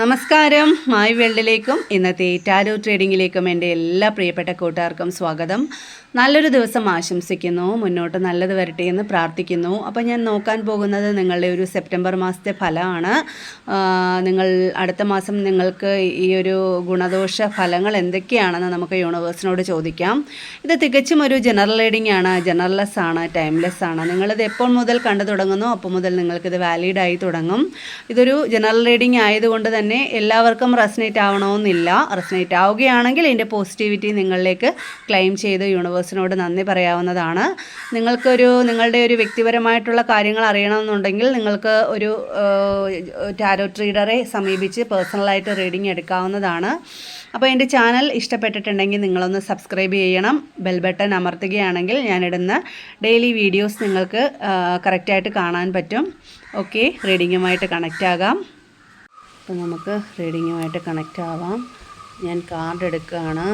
നമസ്കാരം. മായി വേൾഡിലേക്കും ഇന്നത്തെ ടാരോ ട്രേഡിങ്ങിലേക്കും എന്റെ എല്ലാ പ്രിയപ്പെട്ട കൂട്ടുകാർക്കും സ്വാഗതം. നല്ലൊരു ദിവസം ആശംസിക്കുന്നു. മുന്നോട്ട് നല്ലത് വരട്ടെ എന്ന് പ്രാർത്ഥിക്കുന്നു. അപ്പോൾ ഞാൻ നോക്കാൻ പോകുന്നത് നിങ്ങളുടെ ഒരു സെപ്റ്റംബർ മാസത്തെ ഫലമാണ്. നിങ്ങൾ അടുത്ത മാസം നിങ്ങൾക്ക് ഈ ഒരു ഗുണദോഷ ഫലങ്ങൾ എന്തൊക്കെയാണെന്ന് നമുക്ക് യൂണിവേഴ്സിനോട് ചോദിക്കാം. ഇത് തികച്ചും ഒരു ജനറൽ റീഡിംഗ് ആണ്. ജനറൽലെസ് ആണ് ടൈംലെസ് ആണ്. നിങ്ങളിത് എപ്പോൾ മുതൽ കണ്ടു തുടങ്ങുന്നു അപ്പോൾ മുതൽ നിങ്ങൾക്കിത് ആയി തുടങ്ങും. ഇതൊരു ജനറൽ റീഡിംഗ് ആയതുകൊണ്ട് തന്നെ എല്ലാവർക്കും റെസനേറ്റ് ആവണമെന്നില്ല. റെസനേറ്റ് ആവുകയാണെങ്കിൽ ഇതിന്റെ പോസിറ്റിവിറ്റി നിങ്ങളിലേക്ക് ക്ലെയിം ചെയ്ത് യൂണിവേഴ്സിനോട് നന്ദി പറയാവുന്നതാണ്. നിങ്ങൾക്കൊരു നിങ്ങളുടെ ഒരു വ്യക്തിപരമായിട്ടുള്ള കാര്യങ്ങൾ അറിയണമെന്നുണ്ടെങ്കിൽ നിങ്ങൾക്ക് ഒരു ടാരോ ട്രീഡറെ സമീപിച്ച് പേഴ്സണലായിട്ട് റീഡിംഗ് എടുക്കാവുന്നതാണ്. അപ്പോൾ എന്റെ ചാനൽ ഇഷ്ടപ്പെട്ടിട്ടുണ്ടെങ്കിൽ നിങ്ങളൊന്ന് സബ്സ്ക്രൈബ് ചെയ്യണം. ബെൽ ബട്ടൺ അമർത്തുകയാണെങ്കിൽ ഞാനിടുന്ന ഡെയിലി വീഡിയോസ് നിങ്ങൾക്ക് കറക്റ്റായിട്ട് കാണാൻ പറ്റും. ഓക്കെ റീഡിങ്ങുമായിട്ട് കണക്റ്റ് ആകാം അപ്പോൾ നമുക്ക് റീഡിങ്ങുമായിട്ട് കണക്റ്റ് ആവാം ഞാൻ കാർഡ് എടുക്കുകയാണ്.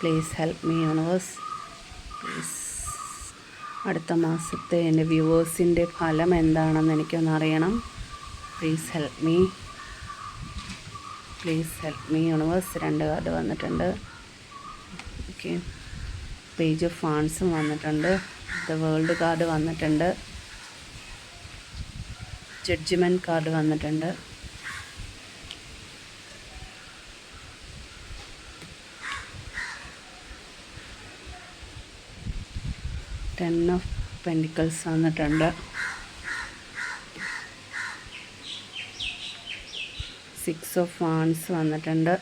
Please help me universe. അടുത്ത മാസത്തെ എന്റെ വ്യൂവേഴ്സിന്റെ ഫലം എന്താണെന്ന് എനിക്കൊന്ന് അറിയണം please help me. Please help me. Universe രണ്ട് കാർഡ് വന്നിട്ടുണ്ട്. ഓക്കെ. പേജ് ഓഫ് ഫാൺസും വന്നിട്ടുണ്ട്. ദ വേൾഡ് കാർഡ് വന്നിട്ടുണ്ട്. ജഡ്ജ്മെന്റ് കാർഡ് വന്നിട്ടുണ്ട്. ടെൻ ഓഫ് പെന്റിക്കൽസ് വന്നിട്ടുണ്ട്. സിക്സ് ഓഫ് വാൺസ് വന്നിട്ടുണ്ട്.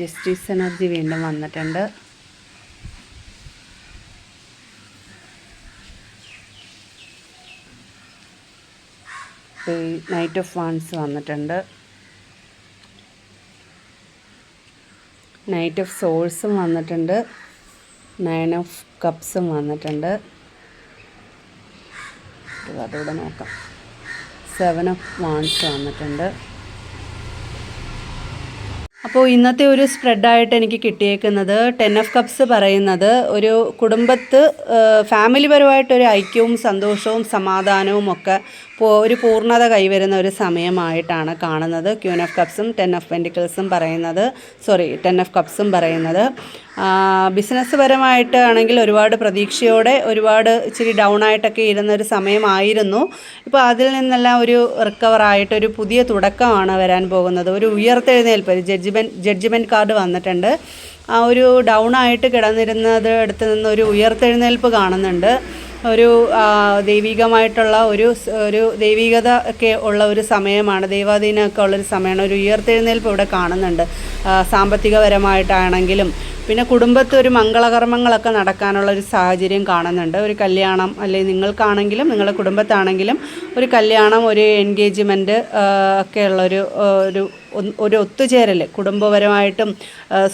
ജസ്റ്റിസ് എനർജി വീണ്ടും വന്നിട്ടുണ്ട്. നൈറ്റ് ഓഫ് വാൺസ് വന്നിട്ടുണ്ട്. നൈറ്റ് ഓഫ് സോൾസും വന്നിട്ടുണ്ട്. നയൻ ഓഫ് കപ്സും വന്നിട്ടുണ്ട്. അതുകൂടെ നോക്കാം. സെവൻ ഓഫ് വാൺസ് വന്നിട്ടുണ്ട്. അപ്പോൾ ഇന്നത്തെ ഒരു സ്പ്രെഡായിട്ട് എനിക്ക് കിട്ടിയേക്കുന്നത് ടെൻ ഓഫ് കപ്സ് പറയുന്നത് ഒരു കുടുംബത്ത് ഫാമിലി പരമായിട്ടൊരു ഐക്യവും സന്തോഷവും സമാധാനവും ഒക്കെ ഒരു പൂർണത കൈവരുന്ന ഒരു സമയമായിട്ടാണ് കാണുന്നത്. ക്യൂൻ ഓഫ് കപ്സും ടെൻ ഓഫ് പെന്റിക്കിൾസും പറയുന്നത് സോറി ടെൻ ഓഫ് കപ്സും പറയുന്നത്. ബിസിനസ് പരമായിട്ട് ആണെങ്കിൽ ഒരുപാട് പ്രതീക്ഷയോടെ ഒരുപാട് ഇച്ചിരി ഡൗൺ ആയിട്ടൊക്കെ ഇരുന്ന ഒരു സമയമായിരുന്നു. ഇപ്പോൾ അതിൽ നിന്നെല്ലാം ഒരു റിക്കവർ ആയിട്ട് ഒരു പുതിയ തുടക്കമാണ് വരാൻ പോകുന്നത്. ഒരു ഉയർത്തെഴുന്നേൽപ്പ് ജഡ്ജ്മെന്റ് ജഡ്ജ്മെന്റ് കാർഡ് വന്നിട്ടുണ്ട്. ആ ഒരു ഡൗൺ ആയിട്ട് കിടന്നിരുന്നത് അടുത്ത് നിന്ന് ഒരു ഉയർത്തെഴുന്നേൽപ്പ് കാണുന്നുണ്ട്. ഒരു ദൈവികമായിട്ടുള്ള ഒരു ഒരു ദൈവികത ഒക്കെ ഉള്ള ഒരു സമയമാണ് ദൈവാധീനമൊക്കെ ഉള്ളൊരു സമയമാണ് ഒരു ഉയർത്തെഴുന്നേൽപ്പ് ഇവിടെ കാണുന്നുണ്ട്. സാമ്പത്തികപരമായിട്ടാണെങ്കിലും പിന്നെ കുടുംബത്തിൽ ഒരു മംഗളകർമ്മങ്ങളൊക്കെ നടക്കാനുള്ള ഒരു സാഹചര്യം കാണുന്നുണ്ട്. ഒരു കല്യാണം അല്ലെങ്കിൽ നിങ്ങൾക്കാണെങ്കിലും നിങ്ങളുടെ കുടുംബത്താണെങ്കിലും ഒരു കല്യാണം ഒരു എൻഗേജ്മെന്റ് ഒക്കെയുള്ളൊരു ഒരു ഒരു ഒത്തുചേരൽ കുടുംബപരമായിട്ടും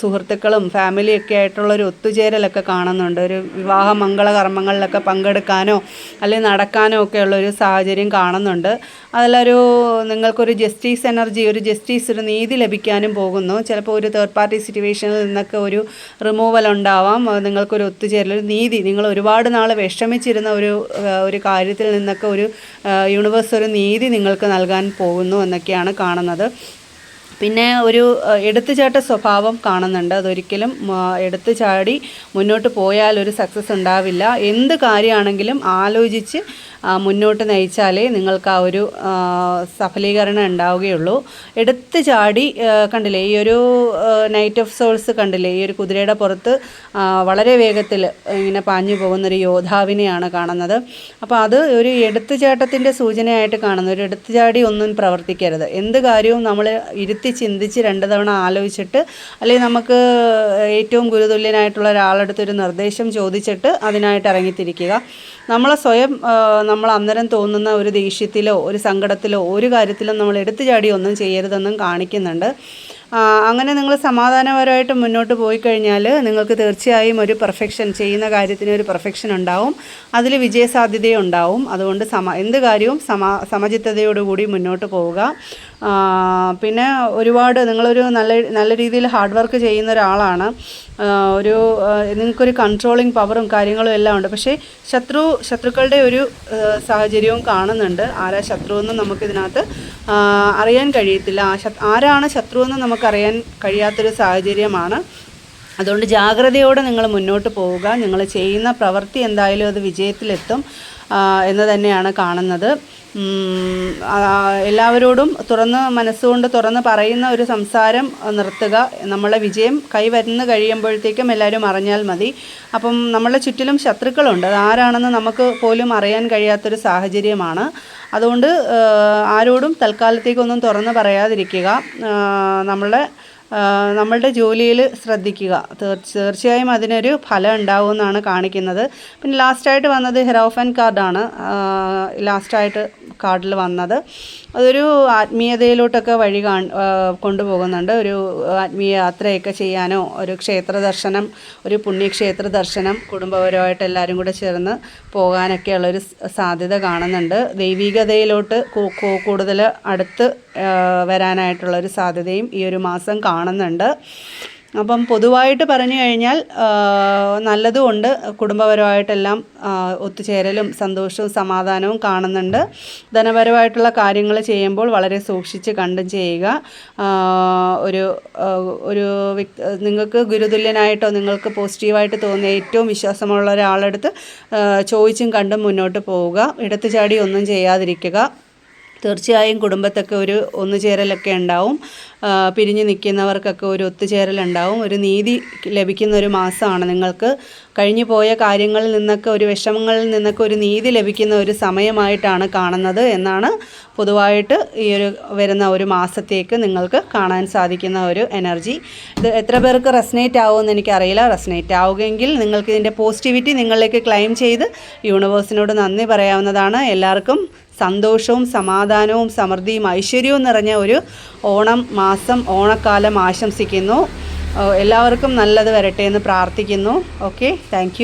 സുഹൃത്തുക്കളും ഫാമിലിയൊക്കെ ആയിട്ടുള്ള ഒരു ഒത്തുചേരലൊക്കെ കാണുന്നുണ്ട്. ഒരു വിവാഹ മംഗളകർമ്മങ്ങളിലൊക്കെ പങ്കെടുക്കാനോ അല്ലെങ്കിൽ നടക്കാനോ ഒക്കെ ഉള്ള ഒരു സാഹചര്യം കാണുന്നുണ്ട്. അതിലൊരു നിങ്ങൾക്കൊരു ജസ്റ്റിസ് എനർജി ഒരു ജസ്റ്റിസ് ഒരു നീതി ലഭിക്കാനും പോകുന്നു. ചിലപ്പോൾ ഒരു തേർഡ് പാർട്ടി സിറ്റുവേഷനിൽ നിന്നൊക്കെ ഒരു റിമൂവൽ ഉണ്ടാവാം. നിങ്ങൾക്കൊരു ഒത്തുചേരൽ ഒരു നീതി. നിങ്ങൾ ഒരുപാട് നാൾ വിഷമിച്ചിരുന്ന ഒരു ഒരു കാര്യത്തിൽ നിന്നൊക്കെ ഒരു യൂണിവേഴ്സ് ഒരു നീതി നിങ്ങൾക്ക് നൽകാൻ പോകുന്നു എന്നൊക്കെയാണ് കാണുന്നത്. പിന്നെ ഒരു എടുത്തുചാട്ട സ്വഭാവം കാണുന്നുണ്ട്. അതൊരിക്കലും എടുത്തു ചാടി മുന്നോട്ട് പോയാൽ ഒരു സക്സസ് ഉണ്ടാവില്ല. എന്ത് കാര്യമാണെങ്കിലും ആലോചിച്ച് മുന്നോട്ട് നയിച്ചാലേ നിങ്ങൾക്ക് ആ ഒരു സഫലീകരണം ഉണ്ടാവുകയുള്ളൂ. എടുത്തു ചാടി കണ്ടില്ലേ ഈ ഒരു നൈറ്റ് ഓഫ് സോൾസ് കണ്ടില്ലേ ഈ ഒരു കുതിരയുടെ പുറത്ത് വളരെ വേഗത്തിൽ ഇങ്ങനെ പാഞ്ഞു പോകുന്നൊരു യോദ്ധാവിനെയാണ് കാണുന്നത്. അപ്പോൾ അത് ഒരു എടുത്തുചാട്ടത്തിന്റെ സൂചനയായിട്ട് കാണുന്നു. ഒരു എടുത്തുചാടി ഒന്നും പ്രവർത്തിക്കരുത്. എന്ത് കാര്യവും നമ്മൾ ഇരുത്തി ചിന്തിച്ച് രണ്ട് തവണ ആലോചിച്ചിട്ട് അല്ലെങ്കിൽ നമുക്ക് ഏറ്റവും ഗുരുതുല്യനായിട്ടുള്ള ഒരാളെടുത്ത് ഒരു നിർദ്ദേശം ചോദിച്ചിട്ട് അതിനായിട്ട് ഇറങ്ങിത്തിരിക്കുക. നമ്മളെ സ്വയം നമ്മൾ അന്നേരം തോന്നുന്ന ഒരു ദേഷ്യത്തിലോ ഒരു സങ്കടത്തിലോ ഒരു കാര്യത്തിലും നമ്മൾ എടുത്തു ചാടി ഒന്നും ചെയ്യരുതെന്നും കാണിക്കുന്നുണ്ട്. അങ്ങനെ നിങ്ങൾ സമാധാനപരമായിട്ട് മുന്നോട്ട് പോയി കഴിഞ്ഞാൽ നിങ്ങൾക്ക് തീർച്ചയായും ഒരു പെർഫെക്ഷൻ ചെയ്യുന്ന കാര്യത്തിന് ഒരു പെർഫെക്ഷൻ ഉണ്ടാവും. അതിൽ വിജയസാധ്യതയും ഉണ്ടാവും അതുകൊണ്ട് സമ എന്ത് കാര്യവും സമ സമചിത്തതയോടുകൂടി മുന്നോട്ട് പോവുക. പിന്നെ ഒരുപാട് നിങ്ങളൊരു നല്ല നല്ല രീതിയിൽ ഹാർഡ് വർക്ക് ചെയ്യുന്ന ഒരാളാണ്. ഒരു നിങ്ങൾക്കൊരു കൺട്രോളിങ് പവറും കാര്യങ്ങളും എല്ലാം ഉണ്ട്. പക്ഷേ ശത്രു ശത്രുക്കളുടെ ഒരു സാഹചര്യവും കാണുന്നുണ്ട്. ആരാ ശത്രു എന്ന് നമുക്കിതിനകത്ത് അറിയാൻ കഴിയത്തില്ല. ആരാണ് ശത്രു എന്ന് നമുക്കറിയാൻ കഴിയാത്തൊരു സാഹചര്യമാണ്. അതുകൊണ്ട് ജാഗ്രതയോടെ നിങ്ങൾ മുന്നോട്ട് പോവുക. നിങ്ങൾ ചെയ്യുന്ന പ്രവൃത്തി എന്തായാലും അത് വിജയത്തിലെത്തും. എന്ന് തന്നെയാണ് കാണുന്നത്. എല്ലാവരോടും തുറന്ന് മനസ്സുകൊണ്ട് തുറന്ന് പറയുന്ന ഒരു സംസാരം നിർത്തുക നമ്മളെ വിജയം കൈവരുന്ന് കഴിയുമ്പോഴത്തേക്കും എല്ലാവരും അറിഞ്ഞാൽ മതി. അപ്പം നമ്മളെ ചുറ്റിലും ശത്രുക്കളുണ്ട്. അത് ആരാണെന്ന് നമുക്ക് പോലും അറിയാൻ കഴിയാത്തൊരു സാഹചര്യമാണ്. അതുകൊണ്ട് ആരോടും തൽക്കാലത്തേക്കൊന്നും തുറന്ന് പറയാതിരിക്കുക. ആ, നമ്മളുടെ ജോലിയിൽ ശ്രദ്ധിക്കുക. തീർച്ച തീർച്ചയായും അതിനൊരു ഫലം ഉണ്ടാവും എന്നാണ് കാണിക്കുന്നത്. പിന്നെ ലാസ്റ്റായിട്ട് വന്നത് ഹെറോഫൻ കാർഡാണ് ലാസ്റ്റായിട്ട് കാർഡിൽ വന്നത്. അതൊരു ആത്മീയതയിലോട്ടൊക്കെ വഴി കാ കൊണ്ടുപോകുന്നുണ്ട്. ഒരു ആത്മീയ യാത്രയൊക്കെ ചെയ്യാനോ ഒരു ക്ഷേത്ര ദർശനം ഒരു പുണ്യക്ഷേത്ര ദർശനം കുടുംബപരമായിട്ട് എല്ലാവരും കൂടെ ചേർന്ന് പോകാനൊക്കെ ഉള്ളൊരു സ് സാധ്യത കാണുന്നുണ്ട്. ദൈവികതയിലോട്ട് കൂടുതൽ അടുത്ത് വരാനായിട്ടുള്ളൊരു സാധ്യതയും ഈ ഒരു മാസം കാണുന്നുണ്ട്. അപ്പം പൊതുവായിട്ട് പറഞ്ഞു കഴിഞ്ഞാൽ നല്ലതുമുണ്ട് കുടുംബപരമായിട്ടെല്ലാം ഒത്തുചേരലും സന്തോഷവും സമാധാനവും കാണുന്നുണ്ട്. ധനപരമായിട്ടുള്ള കാര്യങ്ങൾ ചെയ്യുമ്പോൾ വളരെ സൂക്ഷിച്ച് കണ്ടും ചെയ്യുക. ഒരു ഒരു നിങ്ങൾക്ക് ഗുരുതുല്യനായിട്ടോ നിങ്ങൾക്ക് പോസിറ്റീവായിട്ട് തോന്നിയ ഏറ്റവും വിശ്വാസമുള്ള ഒരാളെടുത്ത് ചോദിച്ചും കണ്ടും മുന്നോട്ട് പോവുക. ഇടത്ത് ചാടി ഒന്നും ചെയ്യാതിരിക്കുക. തീർച്ചയായും കുടുംബത്തൊക്കെ ഒരു ഒന്നുചേരലൊക്കെ ഉണ്ടാവും. പിരിഞ്ഞ് നിൽക്കുന്നവർക്കൊക്കെ ഒരു ഒത്തുചേരലുണ്ടാവും. ഒരു നീതി ലഭിക്കുന്ന ഒരു മാസമാണ് നിങ്ങൾക്ക്. കഴിഞ്ഞു പോയ കാര്യങ്ങളിൽ നിന്നൊക്കെ ഒരു വിഷമങ്ങളിൽ നിന്നൊക്കെ ഒരു നീതി ലഭിക്കുന്ന ഒരു സമയമായിട്ടാണ് കാണുന്നത് എന്നാണ് പൊതുവായിട്ട് ഈ ഒരു വരുന്ന ഒരു മാസത്തേക്ക് നിങ്ങൾക്ക് കാണാൻ സാധിക്കുന്ന ഒരു എനർജി. ഇത് എത്ര പേർക്ക് റെസ്നേറ്റ് ആവുമെന്ന് എനിക്കറിയില്ല. റെസ്നേറ്റ് ആവുകയെങ്കിൽ നിങ്ങൾക്ക് ഇതിന്റെ പോസിറ്റിവിറ്റി നിങ്ങളിലേക്ക് ക്ലെയിം ചെയ്ത് യൂണിവേഴ്സിനോട് നന്ദി പറയാവുന്നതാണ്. എല്ലാവർക്കും സന്തോഷവും സമാധാനവും സമൃദ്ധിയും ഐശ്വര്യവും നിറഞ്ഞ ഒരു ഓണം മാസം ഓണക്കാലം ആശംസിക്കുന്നു. എല്ലാവർക്കും നല്ലത് വരട്ടെ എന്ന് പ്രാർത്ഥിക്കുന്നു. Okay thank